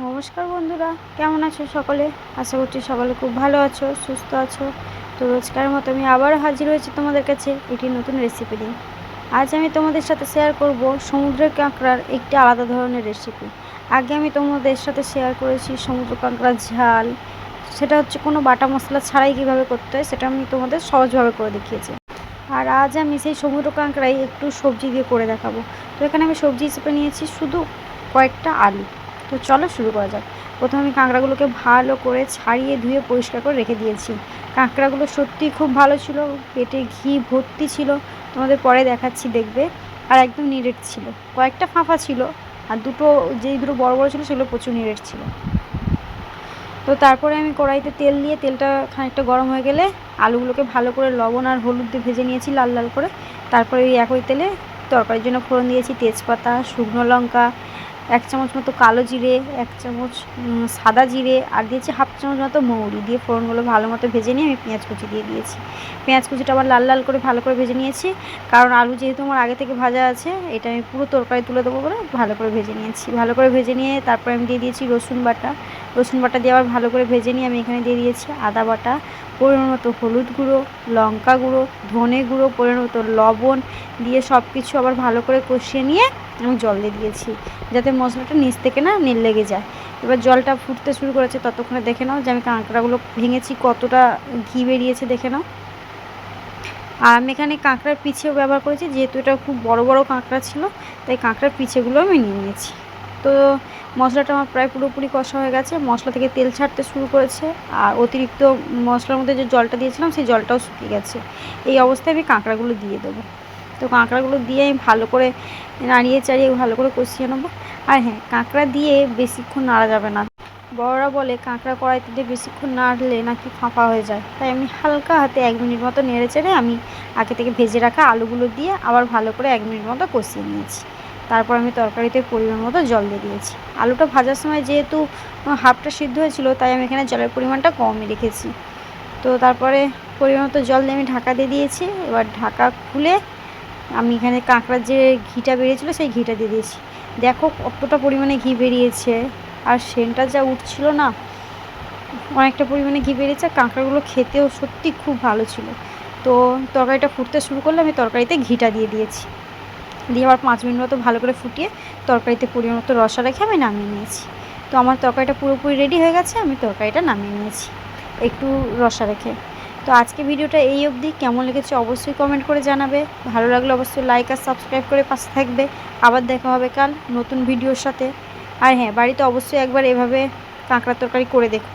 নমস্কার বন্ধুরা, কেমন আছো সকলে? আশা করছি সকলে খুব ভালো আছো, সুস্থ আছো। তো রোজকার মতো আমি আবার হাজির হয়েছি তোমাদের কাছে একটি নতুন রেসিপি নিয়ে। আজ আমি তোমাদের সাথে শেয়ার করব সমুদ্রের কাঁকড়ার একটি আলাদা ধরনের রেসিপি আগে আমি তোমাদের সাথে শেয়ার করেছি সমুদ্র কাঁকড়ার ঝাল। সেটা হচ্ছে কোনো বাটা মশলা ছাড়াই কীভাবে করতে হয় সেটা আমি তোমাদের সহজভাবে করে দেখিয়েছি। আর আজ আমি সেই সমুদ্র কাঁকড়াই একটু সবজি দিয়ে করে দেখাবো। তো এখানে আমি সবজি হিসেবে নিয়েছি শুধু কয়েকটা আলু। তো চলো শুরু করা যাক। প্রথমে আমি কাঁকড়াগুলোকে ভালো করে ছাড়িয়ে ধুয়ে পরিষ্কার করে রেখে দিয়েছি। কাঁকড়াগুলো সত্যি খুব ভালো ছিল, পেটে ঘি ভর্তি ছিল। তোমাদের পরে দেখাচ্ছি, দেখবে। আর একদম নিরেট ছিল। কয়েকটা ফাঁফা ছিল, আর দুটো যেই দুটো বড় বড় ছিল, সেগুলো প্রচুর নিরেট ছিল। তো তারপরে আমি কড়াইতে তেল দিয়ে, তেলটা খানিকটা গরম হয়ে গেলে আলুগুলোকে ভালো করে লবণ আর হলুদ দিয়ে ভেজে নিয়েছি লাল লাল করে। তারপরে ওই একই তেলে তরকারির জন্য ফোড়ন দিয়েছি তেজপাতা, শুকনো লঙ্কা এক চামচ মতো কালো জিরে, এক চামচ সাদা জিরে, আর দিয়েছি হাফ চামচ মতো মৌরি। দিয়ে ফোড়নগুলো ভালো মতো ভেজে নিয়ে আমি পেঁয়াজ কুচি দিয়ে দিয়েছি। পেঁয়াজ কুচিটা আবার লাল লাল করে ভালো করে ভেজে নিয়েছি। কারণ আলু যেহেতু আমার আগে থেকে ভাজা আছে, এটা আমি পুরো তরকারি তুলে দেবো বলে ভালো করে ভেজে নিয়েছি। ভালো করে ভেজে নিয়ে তারপরে আমি দিয়ে দিয়েছি রসুন বাটা। রসুন বাটা দিয়ে আবার ভালো করে ভেজে নিয়ে আমি এখানে দিয়ে দিয়েছি আদা বাটা, পরিমাণ মতো হলুদ গুঁড়ো, লঙ্কা গুঁড়ো, ধনে গুঁড়ো, পরিমাণ মতো লবণ দিয়ে সব কিছু আবার ভালো করে কষিয়ে নিয়ে আমি জল দিয়ে দিয়েছি যাতে মশলাটা নিচ থেকে না নীল লেগে যায়। এবার জলটা ফুটতে শুরু করেছে ততক্ষণে দেখে নাও যে আমি কাঁকড়াগুলো ভেঙেছি, কতটা ঘি বেরিয়েছে দেখে নাও। আর আমি এখানে কাঁকড়ার পিছেও ব্যবহার করেছি, যেহেতু এটা খুব বড় বড় কাঁকড়া ছিল, তাই কাঁকড়ার পিছেগুলো আমি নিয়ে নিয়েছি। তো মশলাটা আমার প্রায় পুরোপুরি কষা হয়ে গেছে। মশলা থেকে তেল ছাড়তে শুরু করেছে। আর অতিরিক্ত মশলার মধ্যে যে জলটা দিয়েছিলাম, সেই জলটাও শুকিয়ে গেছে। এই অবস্থায় আমি কাঁকড়াগুলো দিয়ে দেবো। তো কাঁকড়াগুলো দিয়ে আমি ভালো করে নাড়িয়ে চাড়িয়ে ভালো করে কষিয়ে নেব। আর হ্যাঁ কাঁকড়া দিয়ে বেশিক্ষণ নাড়া যাবে না। বড়রা বলে, কাঁকড়া কড়াইতে দিয়ে বেশিক্ষণ নাড়লে নাকি ফাঁপা হয়ে যায়। তাই আমি হালকা হাতে এক মিনিট মতো নেড়ে চেড়ে আমি আগে থেকে ভেজে রাখা আলুগুলো দিয়ে আবার ভালো করে এক মিনিট মতো কষিয়ে নিয়েছি। তারপর আমি তরকারিতে পরিমাণ মতো জল দিয়ে দিয়েছি। আলুটা ভাজার সময় যেহেতু হাফটা সিদ্ধ হয়েছিল, তাই আমি এখানে জলের পরিমাণটা কমই রেখেছি। তো তারপরে পরিমাণ মতো জল দিয়ে আমি ঢাকা দিয়ে দিয়েছি। এবার ঢাকা খুলে আমি এখানে কাঁকড়ার যে ঘিটা বেরিয়েছিল, সেই ঘিটা দিয়ে দিয়েছি। দেখো কতটা পরিমাণে ঘি বেরিয়েছে, আর সেন্টটা যা উঠছিল না, অনেকটা পরিমাণে ঘি বেরিয়েছে কাঁকড়াগুলো খেতেও সত্যি খুব ভালো ছিল। তো তরকারিটা ফুটতে শুরু করলে আমি তরকারিতে ঘিটা দিয়ে দিয়েছি। দিয়ে আবার পাঁচ মিনিট মতো ভালো করে ফুটিয়ে তরকারিতে পরিমাণ মতো রসা রেখে আমি নামিয়ে নিয়েছি। তো আমার তরকারিটা পুরোপুরি রেডি হয়ে গেছে, আমি তরকারিটা নামিয়ে নিয়েছি একটু রসা রেখে। তো আজকে ভিডিওটা এই অবধি। কেমন লেগেছে অবশ্যই কমেন্ট করে জানাবে। ভালো লাগলে অবশ্যই লাইক আর সাবস্ক্রাইব করে পাশে থাকবে। আবার দেখা হবে কাল নতুন ভিডিওর সাথে। আর হ্যাঁ বাড়িতে অবশ্যই একবার এভাবে কাঁকড়া তরকারি করে দেখো।